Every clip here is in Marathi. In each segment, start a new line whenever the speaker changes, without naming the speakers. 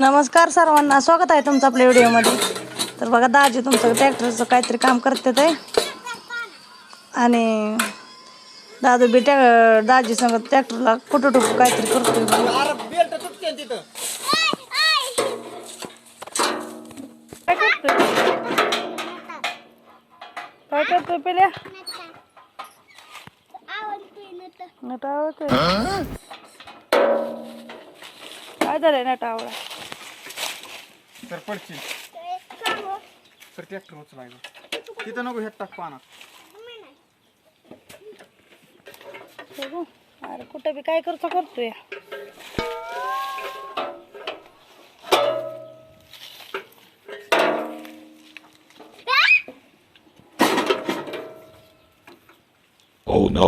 नमस्कार सर्वांना स्वागत आहे तुमचं आपल्या व्हिडिओमध्ये. तर बघा दाजी तुमचं ट्रॅक्टरचं काहीतरी काम करते ते आणि दादू बी ट्रॅ दाजी संग ट्रॅक्टरला कुठं टुकू काहीतरी करतोय
अरे बेल्ट तुटते ना तिथं.
काय करतोय? पेल्या? नट आवडतोय काय झालंय नट आवडा
तर पडची तर ट्रॅक्टर उचलायचं तिथं नको हेट टाक पाना.
बघू अरे कुठं बी काय करतो करतोय?
Oh no.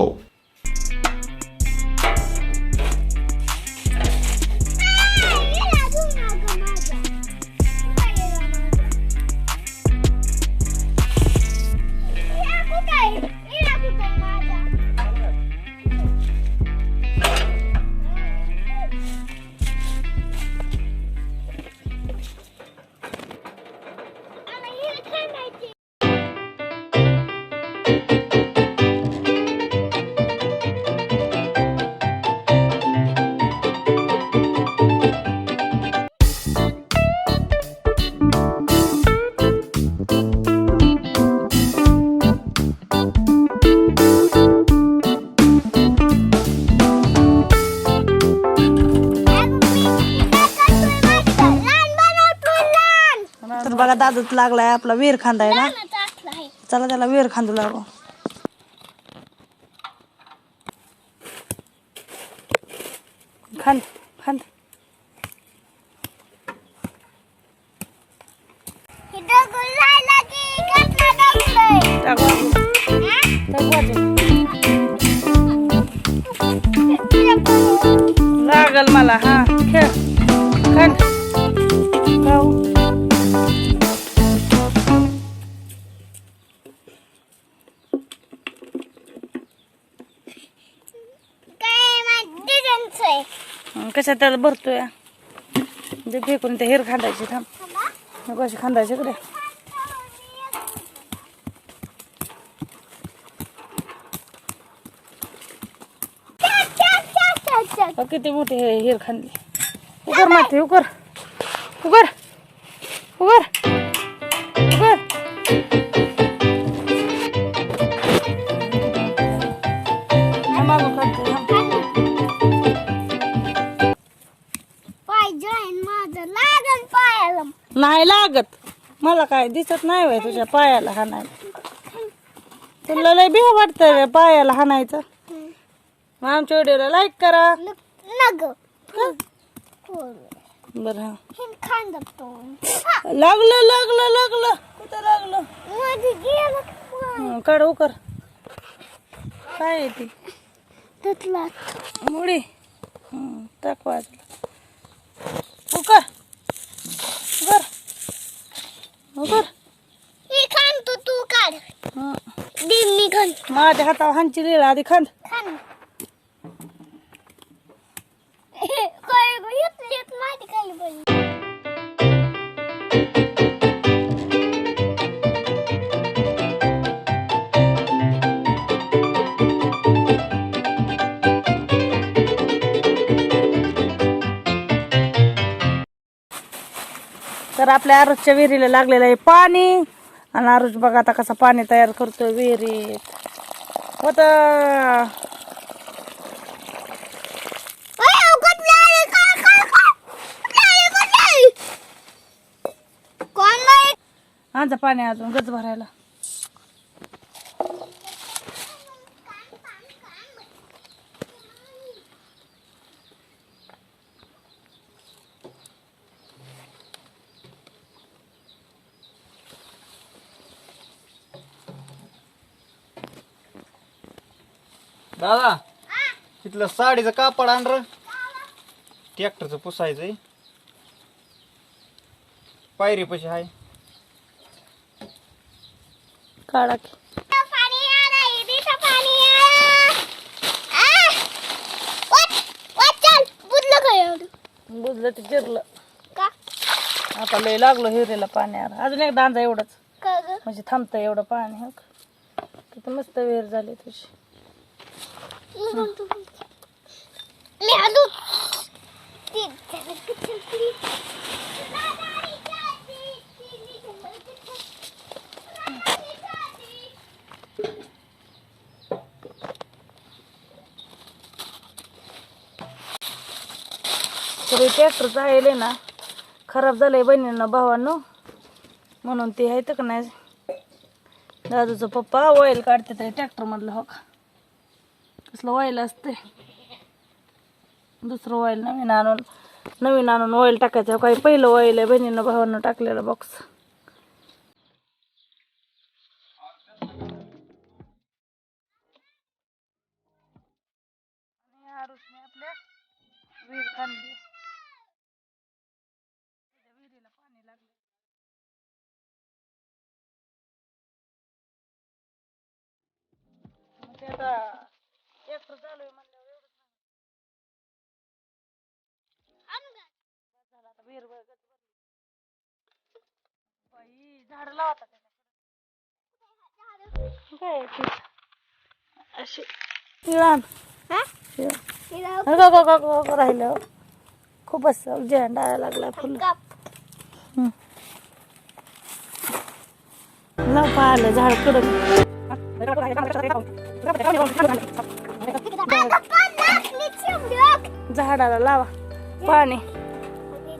दादूच लागलाय आपला वीर खांदायला चला त्याला वीर खांदू लागू. खांद खांद. लागल मला हा खेळ. कशा त्याला भरतोय? जे फेकून ते हेर खांदायचे थांब. कसे खांदायचे कडे किती मोठे हे हेर खांदली उकर माते उकर उकर उकर उकर मागून मागं नाही लागत. मला काय दिसत नाही वय तुझ्या पायाला हाणायला. तुला लय बिह वाटतं पायाला हाणायचं. आमच्या व्हिडिओला लाईक करा. बरं हा. लागलं लागलं लागलं. कुठं लागलं? काढ उकर. काय ती? मुडी. टाक वाजला. उकर उकर. उकर
तू काढ
हं.
दिल्ली घाल
माझ्या हातावर हांची लिहिला आधी खांद
खान काय ग येत
तर आपल्या आरुजच्या विहिरीला लागलेलं आहे पाणी. आणि आरुज बघा आता कसं पाणी तयार करतो विहिरीत. होत. आणजा पाणी अजून गच भरायला
दादा तिथलं साडीचं कापड आण र. ट्रॅक्टरचं पुसायचंय. पायरी पशी आहे
काढा की. बुजलं ते चिरलं.
का?
आता लय लागलो हिरेला पाण्यावर अजून एक दांजा एवढंच. म्हणजे थांबतं एवढं पाणी. हो का? किती मस्त विहीर झाली तुझी
मी आलो ती त्याला किती ती
तरी ट्रॅक्टरचं आहे ना. खराब झालंय बहिणींना भावांनो. म्हणून ते आहे का नाही. दादूचा पप्पा ऑइल काढते तरी ट्रॅक्टर मधलं हो का? कसलं ऑइल असते दुसरं ऑइल नवीन आणून नवीन आणून ऑइल टाकायचं काही पहिलं ऑइल आहे बहिणीनं भावानं टाकलेलं बॉक्स आता चालू आहे म्हणल्यावर एवढं झालं आता विहीर बघत बसली. बाई झाड लावता त्याला काय आहे ते? अशी शिळान शिळा अगं गं गं गं गं राहिलं खूपच झेंडा लागला फुल लाव पाहिलं झाड कडक झाडाला लावा. पाणी.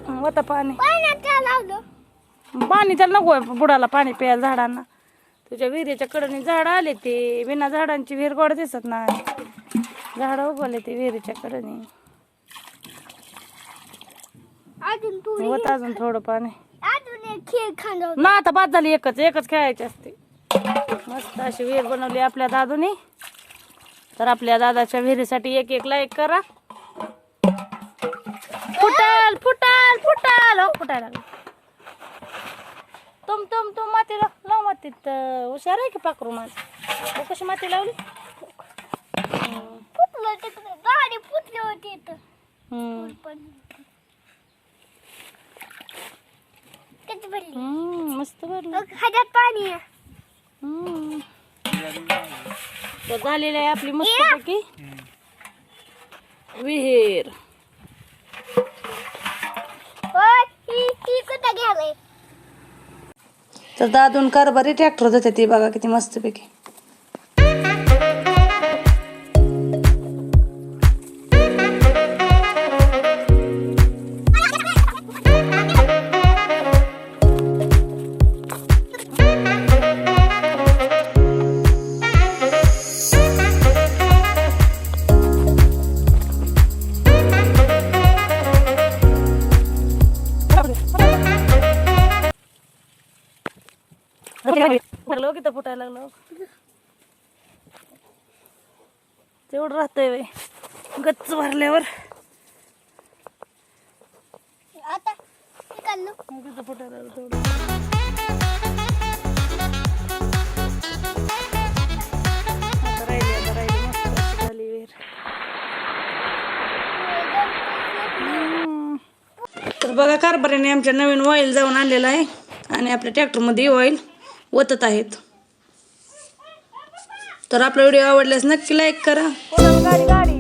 होता पाणी. पाणी त्याला नको बुडाला पाणी प्यायला झाडांना. तुझ्या विहिरीच्या कडनी झाड आले ते. बिना झाडांची विहीर गोड दिसत नाही. झाड उगवले ते विहिरीच्या कडनी. होत अजून थोडं पाणी. ना आता बाद झाली एकच. एकच खेळायची असते. मस्त अशी विहीर बनवली आपल्या दादूनी. तर आपल्या दादाच्या विहिरीसाठी एक एक लाईक करा. फुटाल फुटाल फुटाल. हो फुटायला तुम तुम तुम माती लाव मातीत. हुशार आहे की पाखरू माझ कशी माती लावली?
गाडी फुटली होती भरली.
हम्म, मस्त भरलं. हम्म. तर झालेली आहे आपली मस्तपैकी विहीर.
ही ही
तर दादून कारभारी ट्रॅक्टर जाते ती बघा किती मस्तपैकी तेवढं राहतंय वय गच्च भरल्यावर.
आता हे
फुटायला तेवढं. तर बघा कारभारीने आमच्या नवीन ऑइल जाऊन आणलेलं आहे. आणि आपल्या ट्रॅक्टरमध्ये ऑइल ओतत आहेत. तर आपला व्हिडिओ आवडल्यास नक्की लाईक करा. हो, गाडी गाडी.